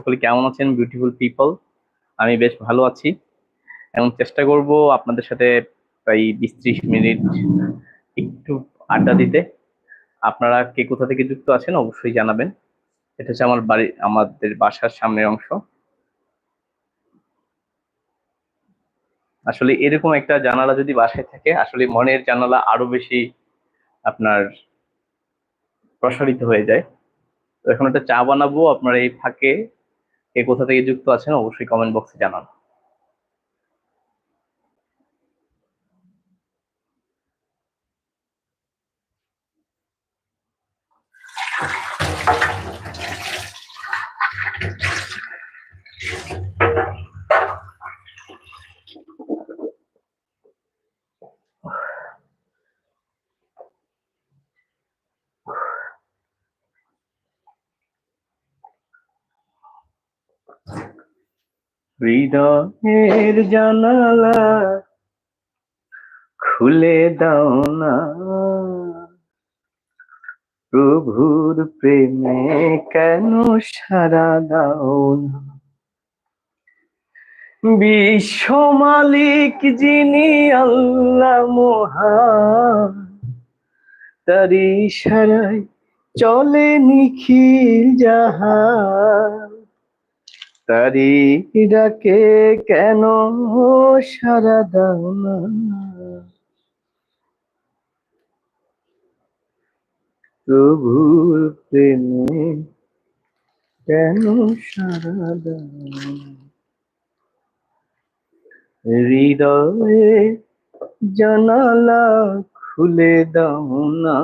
সকলে কেমন আছেন? বিউটিফুল পিপল আমি বেশ ভালো আছি। এবং চেষ্টা করব আপনাদের সাথে প্রায় বিশ ত্রিশ মিনিট একটু আড্ডা দিতে। আপনারা কে কোথা থেকে যুক্ত আছেন অবশ্যই জানাবেন। এটা হচ্ছে আমার বাড়ি, আমাদের বাসার সামনের অংশ। আসলে এরকম একটা জানালা যদি বাসায় থাকে, আসলে মনের জানালা আরও বেশি আপনার প্রসারিত হয়ে যায়। তো এখন একটা চা বানাবো, আপনার এই ফাঁকে কে কোথা থেকে যুক্ত আছেন অবশ্যই কমেন্ট বক্সে জানান। হৃদয়ের জানালা খুলে দাও না। প্রভুর প্রেমে কেন সারা দাও না? বিশ্ব মালিক যিনি আল্লাহ মহান তার ইশারায় চলে নিখিল জাহান। তারি ডাকে কেন সারা দাও না? প্রভুর প্রেমে কেন সারা দাও হৃদয়ে জানালা খুলে দাও না।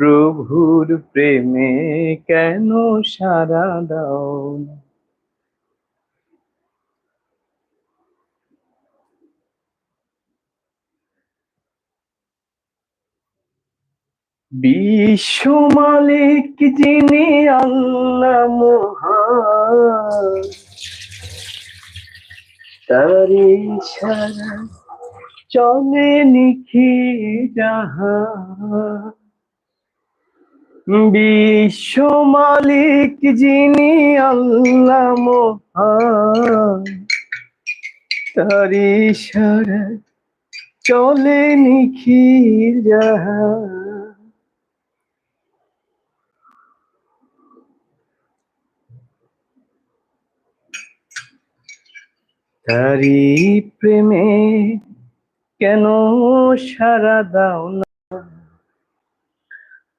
প্রভুর প্রেমে কেন সারা দাও? বিশ্ব মালিক যিনি আল্লাহ মহান তারি সারা চলে নিখি জাহান বিশ্ব মালিক যিনি আল্লাহ মহান তারি চলে নিখির জাহান। তারি প্রেমে কেন সারা দাও না?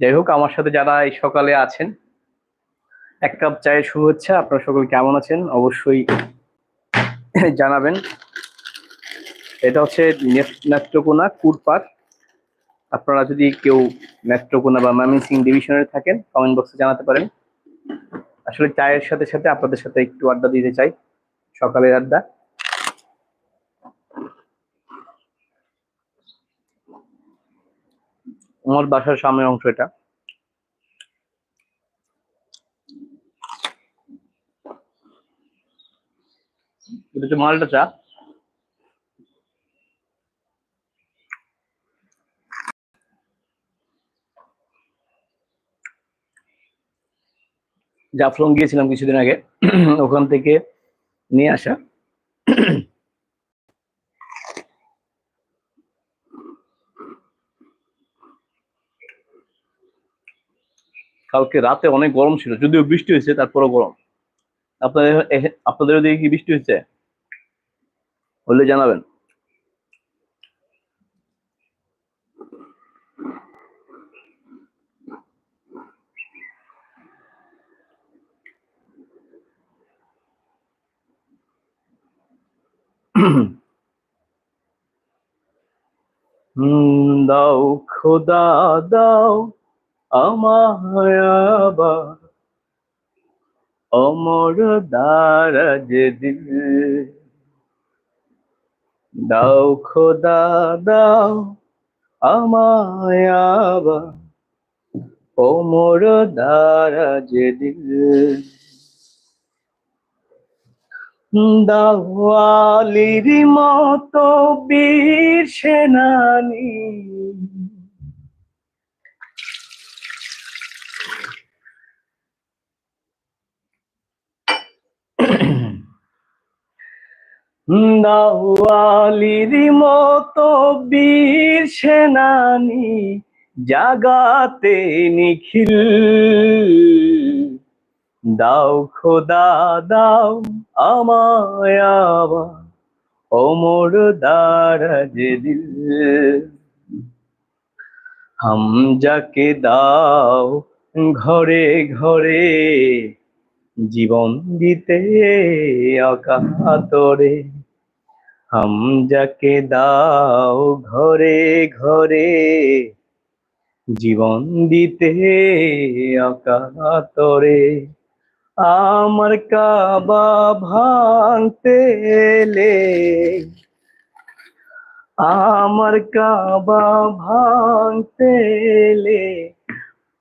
যাই হোক, আমার সাথে যারা এই সকালে আছেন, এক কাপ চায়ের শুভেচ্ছা। আপনারা সকলে কেমন আছেন? অবশ্যই জানাবেন। এটা হচ্ছে নেত- নেত্রকোনা কুটপাট আপনারা যদি কেউ নেত্রকোনা বা ময়মনসিং ডিভিশনের থাকেন কমেন্ট বক্সে জানাতে পারেন। আসলে চায়ের সাথে সাথে আপনাদের সাথে একটু আড্ডা দিতে চাই। সকালের আড্ডা। আমার বাসার সামনের অংশ এটা। এটা হচ্ছে মালটা চা। জাফলং গিয়েছিলাম কিছুদিন আগে। ওখান থেকে নিয়ে আসা। কালকে রাতে অনেক গরম ছিল, যদিও বৃষ্টি হয়েছে, তারপরও গরম। আপনাদের আপনাদের ওদিকে কি বৃষ্টি হয়েছে? হলে জানাবেন। দাও, খোদা, দাও। অমর দার যে দিল। দাও খোদা, দাও আমায়াবা অমর দার যে দিল। দাওয়ালির মতো বীর সেনানী। দাওয়ালির মতো বীর সেনানি জাগাতে নিখিল। দাও খোদা, দাও আমায় আবার, অমর দারাজ দিল। হামজাকে দাও ঘরে ঘরে, জীবন দিতে অকাতরে। হামজাকে দাও ঘরে ঘরে জীবন দিতে অকাতরে আমার কাবা ভাঙতে এলে আমার কাবা ভাঙতে এলে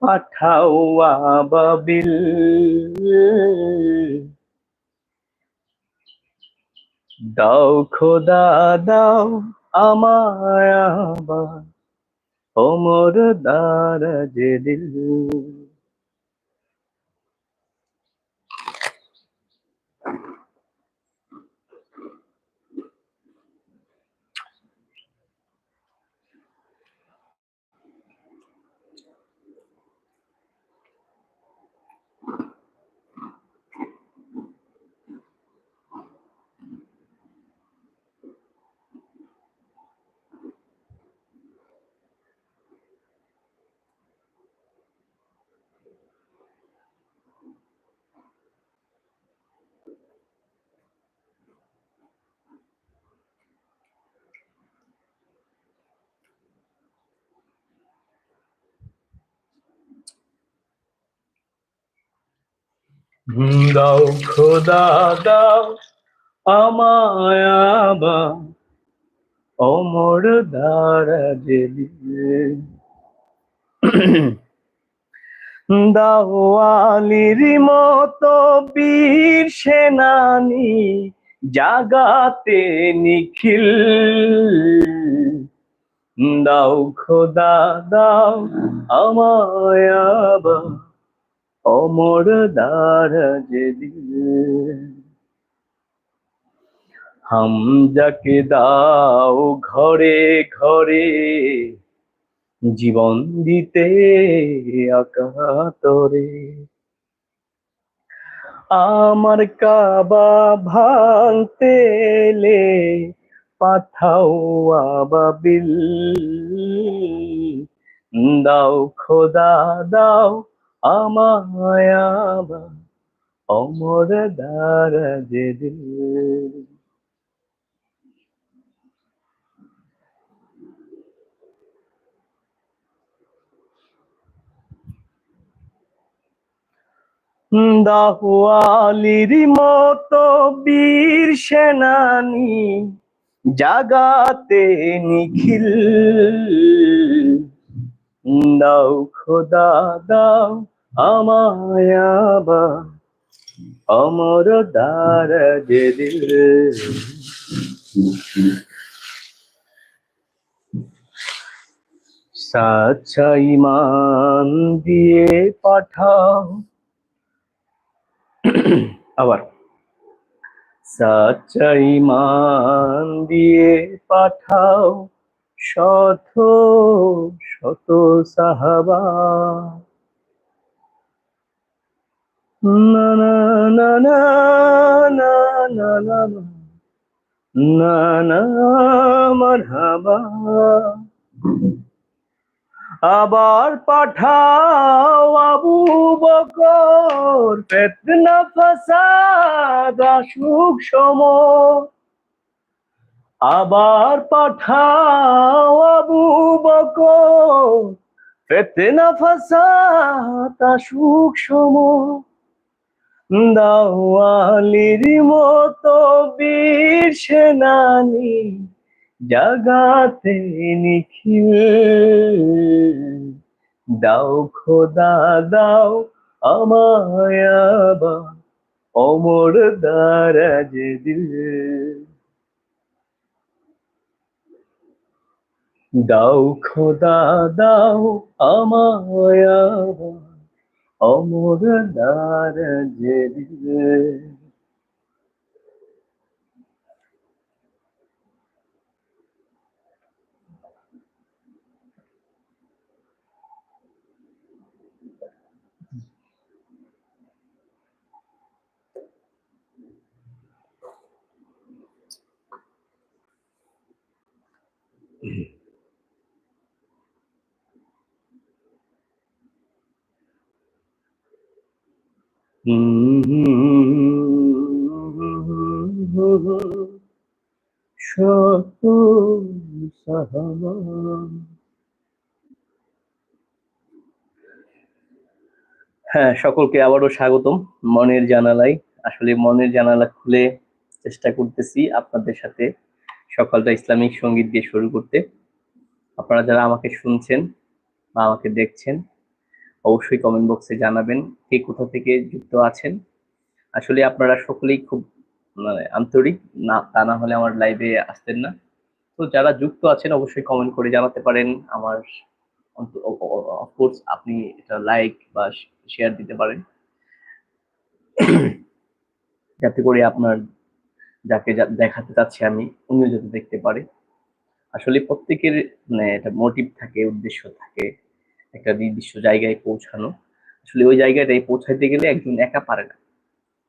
পাঠাও আবাবিল দাও খোদা দাও আমায় আবার। ওমর যে দিল। দাও, খোদা দাও আমায় অমর দারাজ দিল দাওয়ালির মতো বীর সেনানি জাগাতে নিখিল। দাও, খোদা দাও আমায় অমর দারাজ দিল। হামজাকে দাও ঘরে ঘরে, জীবন দিতে আকাতরে। আমার কাবা ভাঙতে এলে পাঠাও আবাবিল দাও খোদা, দাও আমায় আবার অমর দারাজ দিল। দাহওয়ালির মতো বীর সেনানি জাগাতে নিখিল। দাও খোদা, দাও আমায় আবার। অমর দারাজ দিল। সাচ্চা ইমান দিয়ে পাঠাও। আবার। সাচ্চা ইমান দিয়ে পাঠাও। শত শত সাহাবা। না না না না না না না না না, মারহাবা। আবার পাঠাও আবু বকর, ফেতনা, ফাসাদ, আসুক সম আবার পাঠাও আবু বকর। ফেতনা, ফাসাদ, আসুক সম দাওয়ালির মতো বীর সেনানি জাগাতে নিখিল। দাও খোদা, দাও আমায় আবার অমর দারাজ দিল। দাও খোদা দাও আমায় অমর দারাজ দিল হ্যাঁ সকলকে আবারও স্বাগতম মনের জানালায়। আসলে মনের জানালা খুলে চেষ্টা করতেছি আপনাদের সাথে সকালটা ইসলামিক সংগীত দিয়ে শুরু করতে। আপনারা যারা আমাকে শুনছেন বা আমাকে দেখছেন অবশ্যই কমেন্ট বক্সে জানাবেন কে কোথা থেকে যুক্ত আছেন। আসলে আপনারা সকলেই খুব মানে আন্তরিক, না, তা না হলে আমার লাইভে আসতেন না। তো যারা যুক্ত আছেন অবশ্যই কমেন্ট করে জানাতে পারেন। আমার অফকোর্স আপনি এটা লাইক বা শেয়ার দিতে পারেন। যাতে করে আপনার যাকে দেখাতে চাচ্ছি আমি, উনিও যাতে দেখতে পারে। আসলে প্রত্যেকের মানে একটা মোটিভ থাকে, উদ্দেশ্য থাকে। একটা নির্দিষ্ট জায়গায় পৌঁছানো। আসলে ওই জায়গাটায় পৌঁছাইতে গেলে একজন একা পারে না।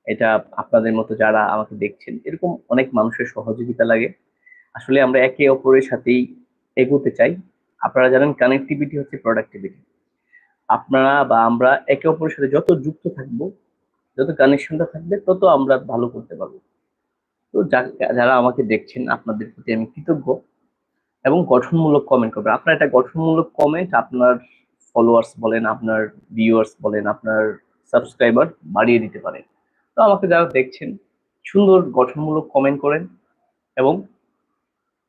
এটা আপনাদের মতো যারা আমাকে দেখছেন, এরকম অনেক মানুষের সহযোগিতা লাগে। আসলে আমরা একে অপরের সাথেই এগোতে চাই। আপনারা জানেন কানেক্টিভিটি হচ্ছে প্রোডাক্টিভিটি আপনারা বা আমরা একে অপরের সাথে যত যুক্ত থাকব, যত কানেকশনটা থাকবে, তত আমরা ভালো করতে পারব। তো যারা আমাকে দেখছেন, আপনাদের প্রতি আমি কৃতজ্ঞ এবং গঠনমূলক কমেন্ট করবেন। আপনার একটা গঠনমূলক কমেন্ট আপনার ফলোয়ার্স বলেন, আপনার ভিউয়ার্স বলেন, আপনার সাবস্ক্রাইবার বাড়িয়ে দিতে পারেন তো আমাকে যারা দেখছেন, সুন্দর গঠনমূলক কমেন্ট করেন এবং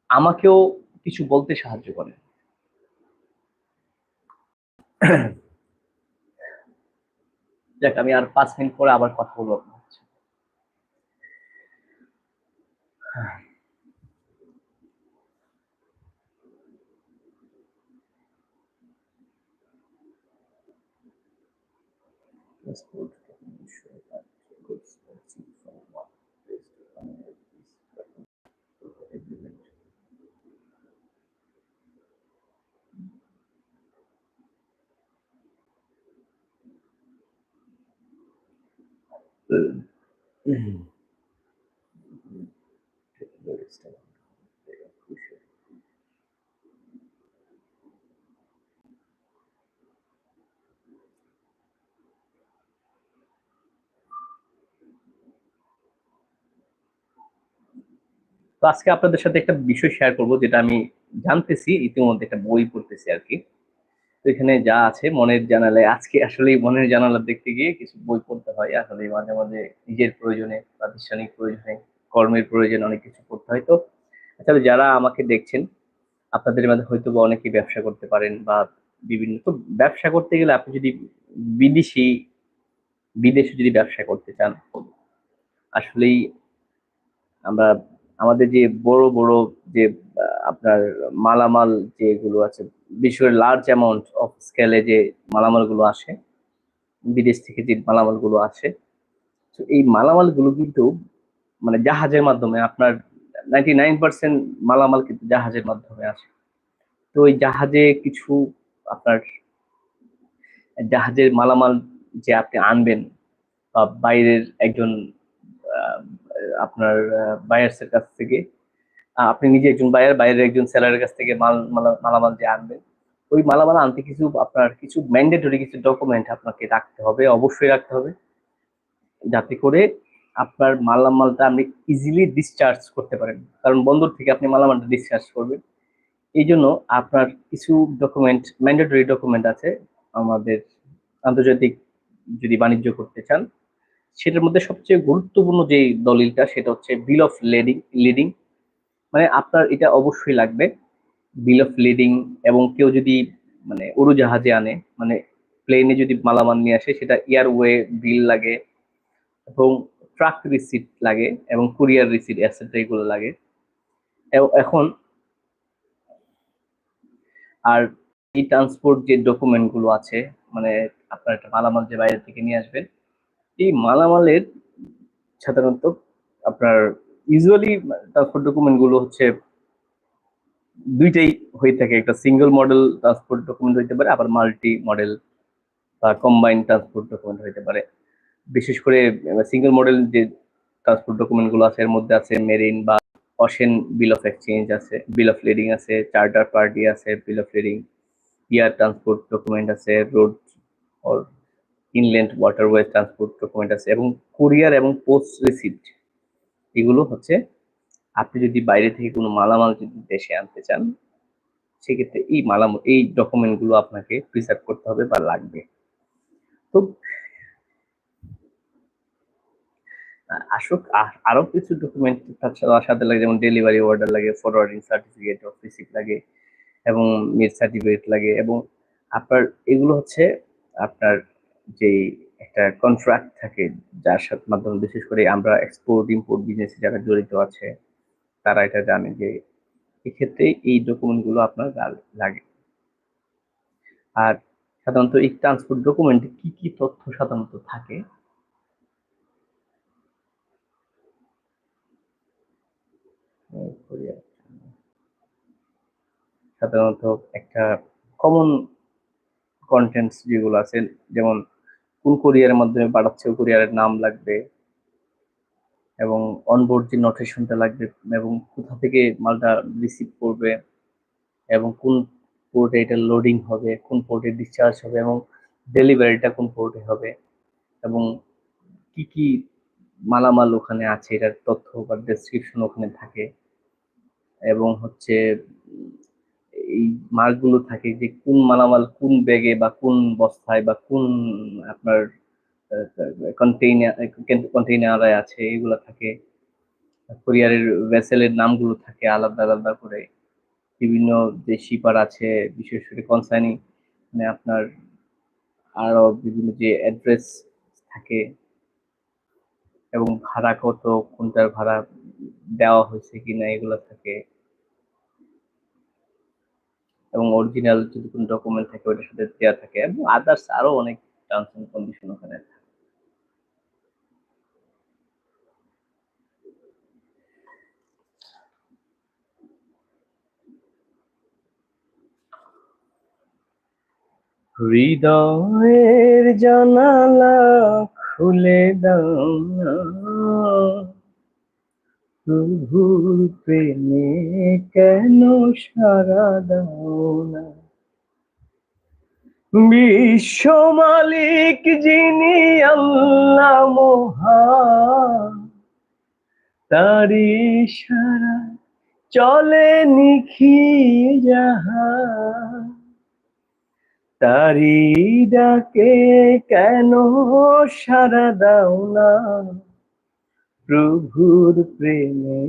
আমাকেও কিছু বলতে সাহায্য করেন যাক, আমি আর পাঁচ মিনিট পরে আবার কথা বলব আপনার সাথে। This would ensure that good sourcing from one place to another is present. Mm. তো আজকে আপনাদের সাথে একটা বিষয় শেয়ার করব, যেটা আমি জানতেছি, ইতিমধ্যে একটা বই পড়তেছি আর কি তো এখানে যা আছে, মনের জানালায়, আজকে আসলে মনের জানালা দেখতে গিয়ে কিছু বই পড়তে হয় আসলে মাঝে মাঝে নিজের প্রয়োজনে, প্রাতিষ্ঠানিক প্রয়োজনে, কর্মের প্রয়োজনে অনেক কিছু পড়তে হয়। তো আসলে যারা আমাকে দেখছেন, আপনাদের মধ্যে হয়তো বা অনেকেই ব্যবসা করতে পারেন বা বিভিন্ন, তো ব্যবসা করতে গেলে আপনি যদি বিদেশি, বিদেশে যদি ব্যবসা করতে চান, আসলেই আমরা আমাদের যে বড় বড় যে আপনার মালামাল যেগুলো আছে বিশ্বের লার্জ অ্যামাউন্ট অফ স্কেলে যে মালামালগুলো আসে, বিদেশ থেকে যে মালামালগুলো আসে, তো এই মালামালগুলো কিন্তু মানে জাহাজের মাধ্যমে আপনার নাইনটি নাইন পার্সেন্ট মালামাল কিন্তু জাহাজের মাধ্যমে আসে। তো ওই জাহাজে কিছু আপনার জাহাজের মালামাল যে আপনি আনবেন বা বাইরের একজন আপনার বায়ার্সের কাছ থেকে। আপনি নিজে একজন বায়ার বাইরের একজন সেলারের কাছ থেকে মালা- মালামাল যে আনবেন, ওই মালামাল আনতে কিছু আপনার কিছু ম্যান্ডেটরি কিছু ডকুমেন্ট আপনাকে রাখতে হবে, অবশ্যই রাখতে হবে। যাতে করে আপনার মালামালটা আপনি ইজিলি ডিসচার্জ করতে পারেন। কারণ বন্দর থেকে আপনি মালামালটা ডিসচার্জ করবেন। এই জন্য আপনার কিছু ডকুমেন্ট ম্যান্ডেটরি ডকুমেন্ট আছে। আমাদের আন্তর্জাতিক যদি বাণিজ্য করতে চান সেটার মধ্যে সবচেয়ে গুরুত্বপূর্ণ যে দলিলটা, সেটা হচ্ছে বিল অফ লিডিং লিডিং মানে আপনার এটা অবশ্যই লাগবে। বিল অফ লিডিং এবং কেউ যদি মানে উড়োজাহাজে আনে মানে প্লেনে যদি মালামাল নিয়ে আসে, সেটা এয়ারওয়ে বিল লাগে এবং ট্রাক রিসিট লাগে এবং কুরিয়ার রিসিট এসেট্রা এগুলো লাগে। এখন আর এই ট্রান্সপোর্ট যে ডকুমেন্টগুলো আছে মানে আপনার একটা মালামাল যে বাইরে থেকে নিয়ে আসবেন এই মালামালের সাধারণত আপনার ইউজুয়ালি ট্রান্সপোর্ট ডকুমেন্টগুলো হচ্ছে দুইটাই হয়ে থাকে। একটা সিঙ্গেল মডেল ট্রান্সপোর্ট ডকুমেন্ট হইতে পারে, আবার মাল্টি মডেল বা কম্বাইন ট্রান্সপোর্ট ডকুমেন্ট হইতে পারে। বিশেষ করে সিঙ্গেল মডেল যে ট্রান্সপোর্ট ডকুমেন্টগুলো আছে, এর মধ্যে আছে মেরিন বা অশেন বিল অফ এক্সচেঞ্জ আছে বিল অফ লিডিং আছে চার্টার পার্টি আছে bill of lading air transport document আছে road or inland waterway transport document আছে এবং কুরিয়ার এবং পোস্ট রিসিপ্ট এগুলো হচ্ছে আপনি যদি বাইরে থেকে কোনো মালামাল যদি দেশে আনতে চান, সেক্ষেত্রে এই মালাম, এই ডকুমেন্টগুলো আপনাকে প্রিসার্ভ করতে হবে বা লাগবে। তো আসুক, আরও কিছু ডকুমেন্ট তার সাথে লাগে, যেমন ডেলিভারি অর্ডার লাগে ফরওয়ার্ডিং সার্টিফিকেট অফ রিসিপ্ট লাগে এবং মিড সার্টিফিকেট লাগে এবং আপনার এগুলো হচ্ছে আপনার যে একটা কন্ট্রাক্ট থাকে, যার সাথে মাধ্যমে বিশেষ করে আমরা এক্সপোর্ট ইম্পোর্ট বিজনেসে যারা জড়িত আছে, তারা এটা জানে যে এক্ষেত্রে এই ডকুমেন্টগুলো আপনার লাগে। আর সাধারণত এই ট্রান্সপোর্ট ডকুমেন্টে কি কি তথ্য সাধারণত থাকে? সাধারণত একটা কমন কন্টেন্টস যেগুলো আছে, যেমন কোন কোরিয়ারের মাধ্যমে পাঠাচ্ছে, কোরিয়ারের নাম লাগবে এবং অনবোর্ড যে নোটেশনটা লাগবে এবং কোথা থেকে মালটা রিসিভ করবে এবং কোন পোর্টে এটা লোডিং হবে, কোন পোর্টে ডিসচার্জ হবে এবং ডেলিভারিটা কোন পোর্টে হবে এবং কি কি মালামাল ওখানে আছে, এটার তথ্য বা ডেসক্রিপশন ওখানে থাকে এবং হচ্ছে এই মার্কগুলো থাকে যে কোন মালামাল কোন ব্যাগে বা কোন বস্তায় বা কোন আপনার কন্টেইনার কন্টেইনারে আছে, এগুলো থাকে। কোরিয়ারের ভেসেলের নামগুলো থাকে আলাদা আলাদা করে। বিভিন্ন যে শিপার আছে, বিশেষ করে কনসার্নিং মানে আপনার আরও বিভিন্ন যে অ্যাড্রেস থাকে এবং ভাড়া কত, কোনটার ভাড়া দেওয়া হয়েছে কিনা, এগুলো থাকে। এবং অরিজিনাল যদি কোনো ডকুমেন্ট থাকে, ওটার সাথে দেওয়া থাকে এবং আদার্স আরও অনেক টার্মস এন্ড কন্ডিশন ওখানে। হৃদয়ের জানালা খুলে দাও প্রেমে কেন সারা দাও না? বিশ্ব মালিক যিনি আল্লাহ মহান তারি সারা চলে নিখি যাহা তারি ডাকে কেন সারা দাও না? প্রভুর প্রেমে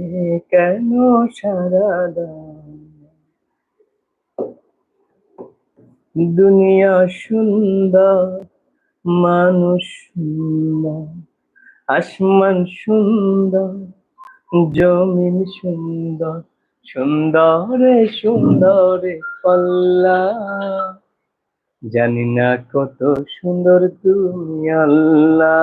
কেন সারা দাও দুনিয়া সুন্দর, মানুষ সুন্দর, আসমান সুন্দর, জমিন সুন্দর, সুন্দরে সুন্দরে পাল্লা। জানি না কত সুন্দর তুমি আল্লাহ।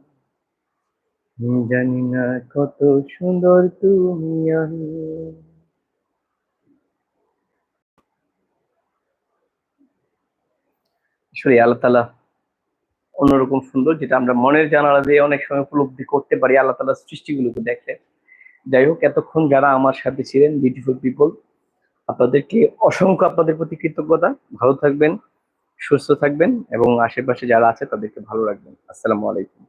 জানি না কত সুন্দর তুমি আল্লাহ আসলে আল্লাহ তালা অন্যরকম সুন্দর যেটা আমরা মনের জানালা দিয়ে অনেক সময় উপলব্ধি করতে পারি, আল্লাহ তালার সৃষ্টিগুলোকে দেখলে। যাই হোক, এতক্ষণ যারা আমার সাথে ছিলেন বিউটিফুল পিপল আপনাদেরকে অসংখ্য আপনাদের প্রতি কৃতজ্ঞতা। ভালো থাকবেন, সুস্থ থাকবেন এবং আশেপাশে যারা আছে তাদেরকে ভালো রাখবেন। আসসালামু আলাইকুম।